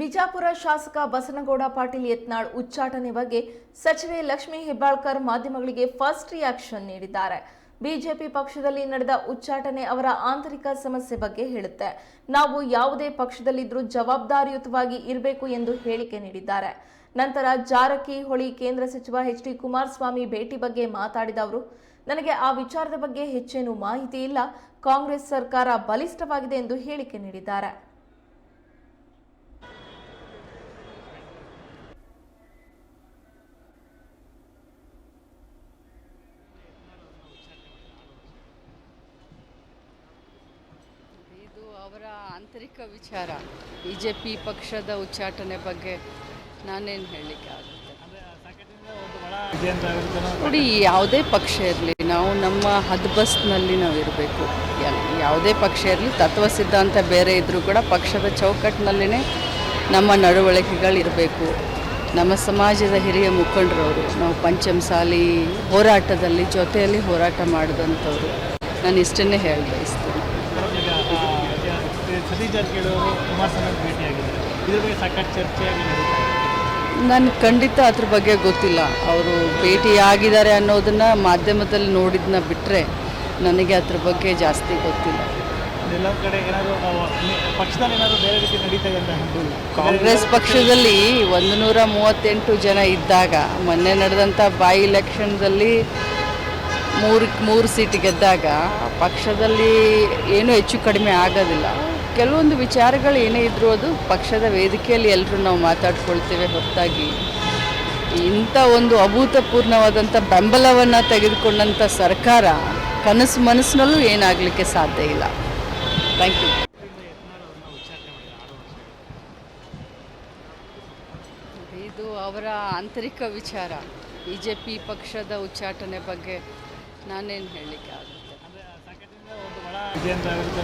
ಬಿಜಾಪುರ ಶಾಸಕ ಬಸನಗೌಡ ಪಾಟೀಲ್ ಯತ್ನಾಳ್ ಉಚ್ಚಾಟನೆ ಬಗ್ಗೆ ಸಚಿವೆ ಲಕ್ಷ್ಮಿ ಹೆಬ್ಬಾಳ್ಕರ್ ಮಾಧ್ಯಮಗಳಿಗೆ ಫಸ್ಟ್ ರಿಯಾಕ್ಷನ್ ನೀಡಿದ್ದಾರೆ. ಬಿಜೆಪಿ ಪಕ್ಷದಲ್ಲಿ ನಡೆದ ಉಚ್ಚಾಟನೆ ಅವರ ಆಂತರಿಕ ಸಮಸ್ಯೆ ಬಗ್ಗೆ ಹೇಳುತ್ತೆ. ನಾವು ಯಾವುದೇ ಪಕ್ಷದಲ್ಲಿದ್ದರೂ ಜವಾಬ್ದಾರಿಯುತವಾಗಿ ಇರಬೇಕು ಎಂದು ಹೇಳಿಕೆ ನೀಡಿದ್ದಾರೆ. ನಂತರ ಜಾರಕಿಹೊಳಿ ಕೇಂದ್ರ ಸಚಿವ ಎಚ್ ಡಿ ಕುಮಾರಸ್ವಾಮಿ ಭೇಟಿ ಬಗ್ಗೆ ಮಾತಾಡಿದ ಅವರು, ನನಗೆ ಆ ವಿಚಾರದ ಬಗ್ಗೆ ಹೆಚ್ಚೇನು ಮಾಹಿತಿ ಇಲ್ಲ. ಕಾಂಗ್ರೆಸ್ ಸರ್ಕಾರ ಬಲಿಷ್ಠವಾಗಿದೆ ಎಂದು ಹೇಳಿಕೆ ನೀಡಿದ್ದಾರೆ ಇದು ಅವರ ಆಂತರಿಕ ವಿಚಾರ ಬಿ ಜೆ ಪಿ ಪಕ್ಷದ ಉಚ್ಚಾಟನೆ ಬಗ್ಗೆ ನಾನೇನು ಹೇಳಲಿಕ್ಕೆ ಆಗುತ್ತೆ? ನೋಡಿ, ಯಾವುದೇ ಪಕ್ಷ ಇರಲಿ, ನಾವು ನಮ್ಮ ಹದ್ಬಸ್ನಲ್ಲಿ ನಾವು ಇರಬೇಕು. ಯಾವುದೇ ಪಕ್ಷ ಇರಲಿ, ತತ್ವ ಸಿದ್ಧಾಂತ ಬೇರೆ ಇದ್ದರೂ ಕೂಡ ಪಕ್ಷದ ಚೌಕಟ್ಟಿನಲ್ಲಿನೇ ನಮ್ಮ ನಡವಳಿಕೆಗಳು ಇರಬೇಕು. ನಮ್ಮ ಸಮಾಜದ ಹಿರಿಯ ಮುಖಂಡರವರು, ನಾವು ಪಂಚಮಸಾಲಿ ಹೋರಾಟದಲ್ಲಿ ಜೊತೆಯಲ್ಲಿ ಹೋರಾಟ ಮಾಡಿದಂಥವ್ರು. ನಾನು ಇಷ್ಟನ್ನೇ ಹೇಳಿ ಬಯಸ್ತೀನಿ. ಸತೀಶ್ ಜಾರಕಿಹೊಳಿ ಅವರು ಕುಮಾರಸ್ವಾಮಿ ಭೇಟಿಯಾಗಿದ್ದಾರೆ. ಇದ್ರ ಬಗ್ಗೆ ಸಾಕಷ್ಟು ಚರ್ಚೆಯಾಗಿ ನಡೀತಾ ಇದೆ. ನನಗೆ ಖಂಡಿತ ಅದ್ರ ಬಗ್ಗೆ ಗೊತ್ತಿಲ್ಲ. ಅವರು ಭೇಟಿಯಾಗಿದ್ದಾರೆ ಅನ್ನೋದನ್ನು ಮಾಧ್ಯಮದಲ್ಲಿ ನೋಡಿದ್ನ ಬಿಟ್ಟರೆ ನನಗೆ ಅದ್ರ ಬಗ್ಗೆ ಜಾಸ್ತಿ ಗೊತ್ತಿಲ್ಲ. ಎಲ್ಲ ಕಡೆ ಏನಾದರೂ ಪಕ್ಷದಲ್ಲಿ ಏನಾದರೂ ಬೇರೆ ರೀತಿ ನಡೀತಾ ಇದೆ ಅಂತ ಹೇಳ್ಬೋದು? ಕಾಂಗ್ರೆಸ್ ಪಕ್ಷದಲ್ಲಿ ಒಂದು ನೂರ ಮೂವತ್ತೆಂಟು ಜನ ಇದ್ದಾಗ ಮೊನ್ನೆ ನಡೆದಂಥ ಬೈ ಇಲೆಕ್ಷನ್ದಲ್ಲಿ ಮೂರು ಮೂರು ಸೀಟ್ ಗೆದ್ದಾಗ ಪಕ್ಷದಲ್ಲಿ ಏನೂ ಹೆಚ್ಚು ಕಡಿಮೆ ಆಗೋದಿಲ್ಲ. ಕೆಲವೊಂದು ವಿಚಾರಗಳು ಏನೇ ಇದ್ರೂ ಅದು ಪಕ್ಷದ ವೇದಿಕೆಯಲ್ಲಿ ಎಲ್ಲರೂ ನಾವು ಮಾತಾಡ್ಕೊಳ್ತೇವೆ ಹೊರತಾಗಿ. ಇಂಥ ಒಂದು ಅಭೂತಪೂರ್ಣವಾದಂಥ ಬೆಂಬಲವನ್ನು ತೆಗೆದುಕೊಂಡಂಥ ಸರ್ಕಾರ ಕನಸು ಮನಸ್ಸಿನಲ್ಲೂ ಏನಾಗಲಿಕ್ಕೆ ಸಾಧ್ಯ ಇಲ್ಲ. ಥ್ಯಾಂಕ್ ಯು ಇದು ಅವರ ಆಂತರಿಕ ವಿಚಾರ. ಬಿ ಜೆ ಪಿ ಪಕ್ಷದ ಉಚ್ಚಾಟನೆ ಬಗ್ಗೆ ನಾನೇನು ಹೇಳಲಿಕ್ಕೆ ಆಗುತ್ತೆ.